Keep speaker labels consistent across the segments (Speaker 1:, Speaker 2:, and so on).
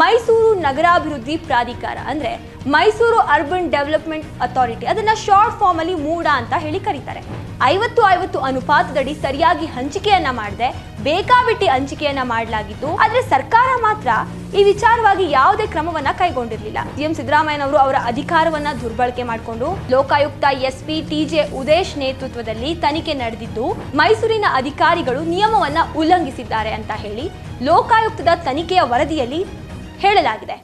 Speaker 1: ಮೈಸೂರು ನಗರಾಭಿವೃದ್ಧಿ ಪ್ರಾಧಿಕಾರ, ಅಂದ್ರೆ ಮೈಸೂರು ಅರ್ಬನ್ ಡೆವಲಪ್ಮೆಂಟ್ ಅಥಾರಿಟಿ ಅದನ್ನ ಶಾರ್ಟ್ ಫಾರ್ಮ್ ಅಲ್ಲಿ ಮೂಡ ಅಂತ ಹೇಳಿ ಕರೀತಾರೆ. ಐವತ್ತು ಐವತ್ತು ಅನುಪಾತದಡಿ ಸರಿಯಾಗಿ ಹಂಚಿಕೆಯನ್ನ ಮಾಡದೆ, ಬೇಕಾಬಿಟ್ಟಿ ಹಂಚಿಕೆಯನ್ನ ಮಾಡಲಾಗಿತ್ತು ಆದರೆ ಸರ್ಕಾರ ಮಾತ್ರ ಈ ವಿಚಾರವಾಗಿ ಯಾವುದೇ ಕ್ರಮವನ್ನ ಕೈಗೊಂಡಿರಲಿಲ್ಲ. ಸಿಎಂ ಸಿದ್ದರಾಮಯ್ಯನವರು ಅವರ ಅಧಿಕಾರವನ್ನ ದುರ್ಬಳಕೆ ಮಾಡಿಕೊಂಡು, Lokayukta S SP TJ Udesh ನೇತೃತ್ವದಲ್ಲಿ ತನಿಖೆ ನಡೆದಿದ್ದು, ಮೈಸೂರಿನ ಅಧಿಕಾರಿಗಳು ನಿಯಮವನ್ನ ಉಲ್ಲಂಘಿಸಿದ್ದಾರೆ ಅಂತ ಹೇಳಿ, ಲೋಕಾಯುಕ್ತದ ತನಿಖೆಯ ವರದಿಯಲ್ಲಿ ಹೇಳಲಾಗಿದೆ.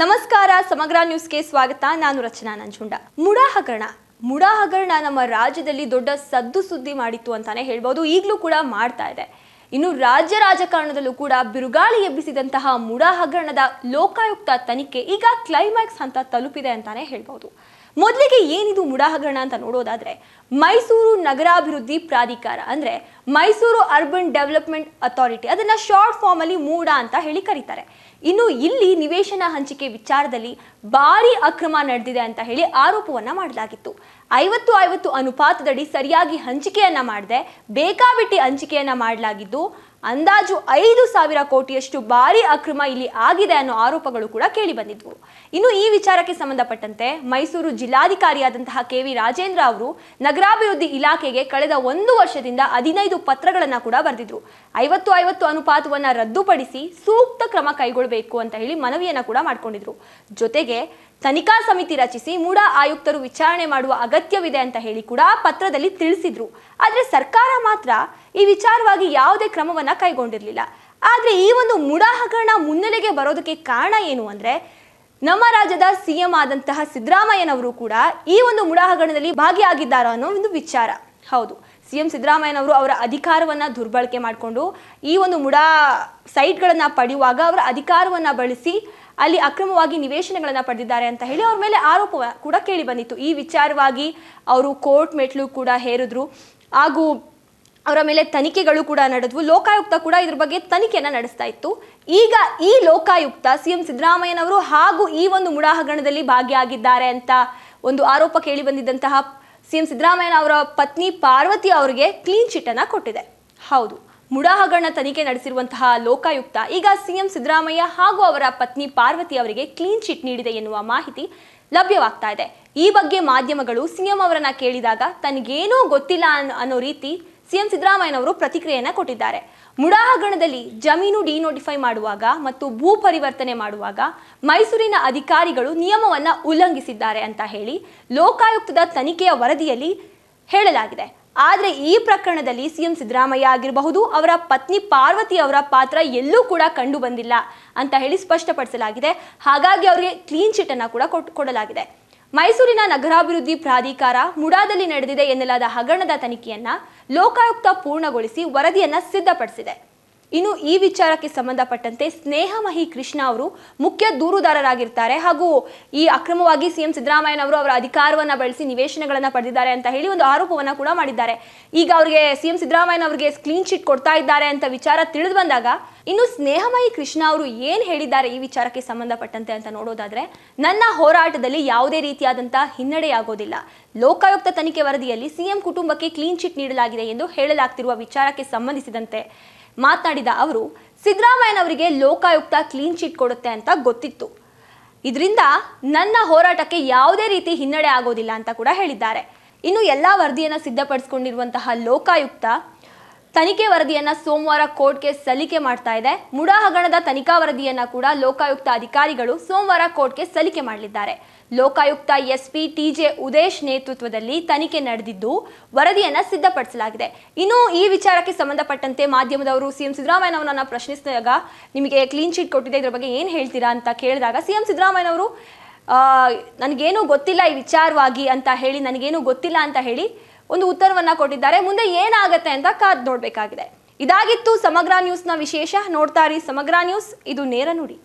Speaker 1: ನಮಸ್ಕಾರ, ಸಮಗ್ರ ನ್ಯೂಸ್ಗೆ ಸ್ವಾಗತ. ನಾನು ರಚನಾ ನಂಜುಂಡ. ಮುಡಾ ಹಗರಣ ಮುಡಾ ಹಗರಣ ನಮ್ಮ ರಾಜ್ಯದಲ್ಲಿ ದೊಡ್ಡ ಸದ್ದು ಸುದ್ದಿ ಮಾಡಿತ್ತು ಅಂತಾನೆ ಹೇಳ್ಬೋದು. ಈಗಲೂ ಕೂಡ ಮಾಡ್ತಾ ಇದೆ. ಇನ್ನು ರಾಜ್ಯ ರಾಜಕಾರಣದಲ್ಲೂ ಕೂಡ ಬಿರುಗಾಳಿ ಎಬ್ಬಿಸಿದಂತಹ ಮುಡಾ ಹಗರಣದ ಲೋಕಾಯುಕ್ತ ತನಿಖೆ ಈಗ ಕ್ಲೈಮ್ಯಾಕ್ಸ್ ಹಂತ ತಲುಪಿದೆ ಅಂತಾನೆ ಹೇಳ್ಬೋದು. ಮೊದಲಿಗೆ ಏನಿದು ಮುಡಾ ಹಗರಣ ಅಂತ ನೋಡೋದಾದ್ರೆ ಮೈಸೂರು ನಗರಾಭಿವೃದ್ಧಿ ಪ್ರಾಧಿಕಾರ. ಅಂದ್ರೆ ಮೈಸೂರು ಅರ್ಬನ್ ಡೆವಲಪ್ಮೆಂಟ್ ಅಥಾರಿಟಿ ಅದನ್ನ ಶಾರ್ಟ್ ಫಾರ್ಮ್ ಅಲ್ಲಿ ಮೂಡ ಅಂತ ಹೇಳಿ ಕರೀತಾರೆ. ಇನ್ನು ಇಲ್ಲಿ ನಿವೇಶನ ಹಂಚಿಕೆ ವಿಚಾರದಲ್ಲಿ ಭಾರಿ ಅಕ್ರಮ ನಡೆದಿದೆ ಅಂತ ಹೇಳಿ ಆರೋಪವನ್ನ ಮಾಡಲಾಗಿತ್ತು. ಐವತ್ತು ಐವತ್ತು ಅನುಪಾತದಡಿ ಸರಿಯಾಗಿ ಹಂಚಿಕೆಯನ್ನ ಮಾಡದೆ, ಬೇಕಾಬಿಟ್ಟಿ ಹಂಚಿಕೆಯನ್ನ ಮಾಡಲಾಗಿದ್ದು, ಅಂದಾಜು ಐದು ಸಾವಿರ ಕೋಟಿಯಷ್ಟು ಭಾರಿ ಅಕ್ರಮ ಇಲ್ಲಿ ಆಗಿದೆ ಅನ್ನೋ ಆರೋಪಗಳು ಕೂಡ ಕೇಳಿ ಬಂದಿದ್ವು. ಇನ್ನು ಈ ವಿಚಾರಕ್ಕೆ ಸಂಬಂಧಪಟ್ಟಂತೆ ಮೈಸೂರು ಜಿಲ್ಲಾಧಿಕಾರಿಯಾದಂತಹ ಕೆ ವಿ ರಾಜೇಂದ್ರ ಅವರು ನಗರಾಭಿವೃದ್ಧಿ ಇಲಾಖೆಗೆ ಕಳೆದ ಒಂದು ವರ್ಷದಿಂದ ಹದಿನೈದು ಪತ್ರಗಳನ್ನ ಕೂಡ ಬರೆದಿದ್ರು. ಐವತ್ತು ಐವತ್ತು ಅನುಪಾತವನ್ನ ರದ್ದುಪಡಿಸಿ ಸೂಕ್ತ ಕ್ರಮ ಕೈಗೊಳ್ಳಬೇಕು ಅಂತ ಹೇಳಿ ಮನವಿಯನ್ನ ಕೂಡ ಮಾಡಿಕೊಂಡಿದ್ರು. ಜೊತೆಗೆ ತನಿಖಾ ಸಮಿತಿ ರಚಿಸಿ ಮೂಡ ಆಯುಕ್ತರು ವಿಚಾರಣೆ ಮಾಡುವ ಅಗತ್ಯವಿದೆ ಅಂತ ಹೇಳಿ ಕೂಡ ಪತ್ರದಲ್ಲಿ ತಿಳಿಸಿದ್ರು. ಆದ್ರೆ ಸರ್ಕಾರ ಮಾತ್ರ ಈ ವಿಚಾರವಾಗಿ ಯಾವುದೇ ಕ್ರಮವನ್ನ ಕೈಗೊಂಡಿರಲಿಲ್ಲ. ಆದ್ರೆ ಈ ಒಂದು ಮೂಡ ಹಗರಣ ಮುನ್ನೆಲೆಗೆ ಬರೋದಕ್ಕೆ ಕಾರಣ ಏನು ಅಂದ್ರೆ ನಮ್ಮ ರಾಜ್ಯದ ಸಿಎಂ ಆದಂತಹ ಸಿದ್ದರಾಮಯ್ಯನವರು ಕೂಡ ಈ ಒಂದು ಮುಡಾ ಹಗರಣದಲ್ಲಿ ಭಾಗಿಯಾಗಿದ್ದಾರೋ ಅನ್ನೋ ಒಂದು ವಿಚಾರ. ಹೌದು. ಸಿಎಂ ಸಿದ್ದರಾಮಯ್ಯನವರು ಅವರ ಅಧಿಕಾರವನ್ನ ದುರ್ಬಳಕೆ ಮಾಡಿಕೊಂಡು ಈ ಒಂದು ಮುಡಾ ಸೈಟ್ಗಳನ್ನು ಪಡೆಯುವಾಗ ಅವರ ಅಧಿಕಾರವನ್ನ ಬಳಸಿ ಅಲ್ಲಿ ಅಕ್ರಮವಾಗಿ ನಿವೇಶನಗಳನ್ನು ಪಡೆದಿದ್ದಾರೆ ಅಂತ ಹೇಳಿ ಅವ್ರ ಮೇಲೆ ಆರೋಪ ಕೂಡ ಕೇಳಿ ಬಂದಿತ್ತು. ಈ ವಿಚಾರವಾಗಿ ಅವರು ಕೋರ್ಟ್ ಮೆಟ್ಲು ಕೂಡ ಹೇರಿದ್ರು. ಹಾಗೂ ಅವರ ಮೇಲೆ ತನಿಖೆಗಳು ಕೂಡ ನಡೆದವು. ಲೋಕಾಯುಕ್ತ ಕೂಡ ಇದ್ರ ಬಗ್ಗೆ ತನಿಖೆಯನ್ನು ನಡೆಸ್ತಾ ಇತ್ತು. ಈಗ ಈ ಲೋಕಾಯುಕ್ತ ಸಿ ಎಂ ಸಿದ್ದರಾಮಯ್ಯನವರು ಹಾಗೂ ಈ ಒಂದು ಮುಡಾ ಹಗರಣದಲ್ಲಿ ಭಾಗಿಯಾಗಿದ್ದಾರೆ ಅಂತ ಒಂದು ಆರೋಪ ಕೇಳಿ ಬಂದಿದ್ದಂತಹ ಸಿಎಂ ಸಿದ್ದರಾಮಯ್ಯ ಅವರ ಪತ್ನಿ ಪಾರ್ವತಿ ಅವರಿಗೆ ಕ್ಲೀನ್ ಚಿಟ್ ಅನ್ನ ಕೊಟ್ಟಿದೆ. ಹೌದು ಮುಡಾ ಹಗರಣ ತನಿಖೆ ನಡೆಸಿರುವಂತಹ ಲೋಕಾಯುಕ್ತ, ಈಗ ಸಿಎಂ ಸಿದ್ದರಾಮಯ್ಯ ಹಾಗೂ ಅವರ ಪತ್ನಿ ಪಾರ್ವತಿ ಅವರಿಗೆ ಕ್ಲೀನ್ ಚಿಟ್ ನೀಡಿದೆ ಎನ್ನುವ ಮಾಹಿತಿ ಲಭ್ಯವಾಗ್ತಾ ಇದೆ. ಈ ಬಗ್ಗೆ ಮಾಧ್ಯಮಗಳು ಸಿಎಂ ಅವರನ್ನ ಕೇಳಿದಾಗ ತನಗೇನೂ ಗೊತ್ತಿಲ್ಲ ಅನ್- ಅನ್ನೋ ರೀತಿ ಸಿಎಂ ಸಿದ್ದರಾಮಯ್ಯನವರು ಪ್ರತಿಕ್ರಿಯೆಯನ್ನು ಕೊಟ್ಟಿದ್ದಾರೆ. ಮುಡಾ ಹಗರಣದಲ್ಲಿ ಜಮೀನು ಡಿನೋಟಿಫೈ ಮಾಡುವಾಗ ಮತ್ತು ಭೂ ಪರಿವರ್ತನೆ ಮಾಡುವಾಗ ಮೈಸೂರಿನ ಅಧಿಕಾರಿಗಳು ನಿಯಮವನ್ನ ಉಲ್ಲಂಘಿಸಿದ್ದಾರೆ ಅಂತ ಹೇಳಿ ಲೋಕಾಯುಕ್ತದ ತನಿಖೆಯ ವರದಿಯಲ್ಲಿ ಹೇಳಲಾಗಿದೆ. ಆದರೆ ಈ ಪ್ರಕರಣದಲ್ಲಿ ಸಿಎಂ ಸಿದ್ದರಾಮಯ್ಯ ಆಗಿರಬಹುದು, ಅವರ ಪತ್ನಿ ಪಾರ್ವತಿ ಅವರ ಪಾತ್ರ ಎಲ್ಲೂ ಕೂಡ ಕಂಡು ಬಂದಿಲ್ಲ ಅಂತ ಹೇಳಿ ಸ್ಪಷ್ಟಪಡಿಸಲಾಗಿದೆ. ಹಾಗಾಗಿ ಅವರಿಗೆ ಕ್ಲೀನ್ ಚಿಟ್ ಅನ್ನು ಕೂಡ ಕೊಡಲಾಗಿದೆ. ಮೈಸೂರಿನ ನಗರಾಭಿವೃದ್ಧಿ ಪ್ರಾಧಿಕಾರ ಮುಡಾದಲ್ಲಿ ನಡೆದಿದೆ ಎನ್ನಲಾದ ಹಗರಣದ ತನಿಖೆಯನ್ನ ಲೋಕಾಯುಕ್ತ ಪೂರ್ಣಗೊಳಿಸಿ ವರದಿಯನ್ನ ಸಿದ್ಧಪಡಿಸಿದೆ. ಇನ್ನು ಈ ವಿಚಾರಕ್ಕೆ ಸಂಬಂಧಪಟ್ಟಂತೆ ಸ್ನೇಹಮಹಿ ಕೃಷ್ಣ ಅವರು ಮುಖ್ಯ ದೂರುದಾರರಾಗಿರ್ತಾರೆ. ಹಾಗೂ ಈ ಅಕ್ರಮವಾಗಿ ಸಿಎಂ ಸಿದ್ದರಾಮಯ್ಯನವರು ಅವರ ಅಧಿಕಾರವನ್ನು ಬಳಸಿ ನಿವೇಶನಗಳನ್ನು ಪಡೆದಿದ್ದಾರೆ ಅಂತ ಹೇಳಿ ಒಂದು ಆರೋಪವನ್ನು ಕೂಡ ಮಾಡಿದ್ದಾರೆ. ಈಗ ಅವರಿಗೆ ಸಿಎಂ ಸಿದ್ದರಾಮಯ್ಯನವರಿಗೆ ಕ್ಲೀನ್ ಚಿಟ್ ಕೊಡ್ತಾ ಇದ್ದಾರೆ ಅಂತ ವಿಚಾರ ತಿಳಿದು ಬಂದಾಗ ಇನ್ನು ಸ್ನೇಹಮಯಿ ಕೃಷ್ಣ ಅವರು ಏನು ಹೇಳಿದ್ದಾರೆ ಈ ವಿಚಾರಕ್ಕೆ ಸಂಬಂಧಪಟ್ಟಂತೆ ಅಂತ ನೋಡೋದಾದ್ರೆ, ನನ್ನ ಹೋರಾಟದಲ್ಲಿ ಯಾವುದೇ ರೀತಿಯಾದಂತಹ ಹಿನ್ನಡೆಯಾಗೋದಿಲ್ಲ. ಲೋಕಾಯುಕ್ತ ತನಿಖೆ ವರದಿಯಲ್ಲಿ ಸಿಎಂ ಕುಟುಂಬಕ್ಕೆ ಕ್ಲೀನ್ ಚಿಟ್ ನೀಡಲಾಗಿದೆ ಎಂದು ಹೇಳಲಾಗ್ತಿರುವ ವಿಚಾರಕ್ಕೆ ಸಂಬಂಧಿಸಿದಂತೆ ಮಾತನಾಡಿದ ಅವರು, ಸಿದ್ದರಾಮಯ್ಯನವರಿಗೆ ಲೋಕಾಯುಕ್ತ ಕ್ಲೀನ್ ಚೀಟ್ ಕೊಡುತ್ತೆ ಅಂತ ಗೊತ್ತಿತ್ತು. ಇದರಿಂದ ನನ್ನ ಹೋರಾಟಕ್ಕೆ ಯಾವುದೇ ರೀತಿ ಹಿನ್ನಡೆ ಆಗೋದಿಲ್ಲ ಅಂತ ಕೂಡ ಹೇಳಿದ್ದಾರೆ. ಇನ್ನು ಎಲ್ಲ ವರದಿಯನ್ನು ಸಿದ್ಧಪಡಿಸಿಕೊಂಡಿರುವಂತಹ ಲೋಕಾಯುಕ್ತ ತನಿಖೆ ವರದಿಯನ್ನ ಸೋಮವಾರ ಕೋರ್ಟ್ಗೆ ಸಲ್ಲಿಕೆ ಮಾಡ್ತಾ ಇದೆ. ಮುಡಾ ಹಗರಣದ ತನಿಖಾ ವರದಿಯನ್ನ ಕೂಡ ಲೋಕಾಯುಕ್ತ ಅಧಿಕಾರಿಗಳು ಸೋಮವಾರ ಕೋರ್ಟ್ಗೆ ಸಲ್ಲಿಕೆ ಮಾಡಲಿದ್ದಾರೆ. ಲೋಕಾಯುಕ್ತ ಎಸ್ಪಿ ಟಿಜೆ ಉದೇಶ್ ನೇತೃತ್ವದಲ್ಲಿ ತನಿಖೆ ನಡೆದಿದ್ದು ವರದಿಯನ್ನ ಸಿದ್ಧಪಡಿಸಲಾಗಿದೆ. ಇನ್ನು ಈ ವಿಚಾರಕ್ಕೆ ಸಂಬಂಧಪಟ್ಟಂತೆ ಮಾಧ್ಯಮದವರು ಸಿಎಂ ಸಿದ್ದರಾಮಯ್ಯನವರನ್ನ ಪ್ರಶ್ನಿಸಿದಾಗ ನಿಮಗೆ ಕ್ಲೀನ್ ಶೀಟ್ ಕೊಟ್ಟಿದೆ ಇದ್ರ ಬಗ್ಗೆ ಏನು ಹೇಳ್ತೀರಾ ಅಂತ ಕೇಳಿದಾಗ ಸಿಎಂ ಸಿದ್ದರಾಮಯ್ಯನವರು ನನಗೇನು ಗೊತ್ತಿಲ್ಲ ಈ ವಿಚಾರವಾಗಿ ಅಂತ ಹೇಳಿ, ನನಗೇನು ಗೊತ್ತಿಲ್ಲ ಅಂತ ಹೇಳಿ ಒಂದು ಉತ್ತರವನ್ನ ಕೊಟ್ಟಿದ್ದಾರೆ. ಮುಂದೆ ಏನಾಗತ್ತೆ ಅಂತ ಕಾದ್ ನೋಡ್ಬೇಕಾಗಿದೆ. ಇದಾಗಿತ್ತು ಸಮಗ್ರ ನ್ಯೂಸ್ನ ವಿಶೇಷ. ನೋಡ್ತಾ ಇರಿ ಸಮಗ್ರ ನ್ಯೂಸ್. ಇದು ನೇರ ನುಡಿ.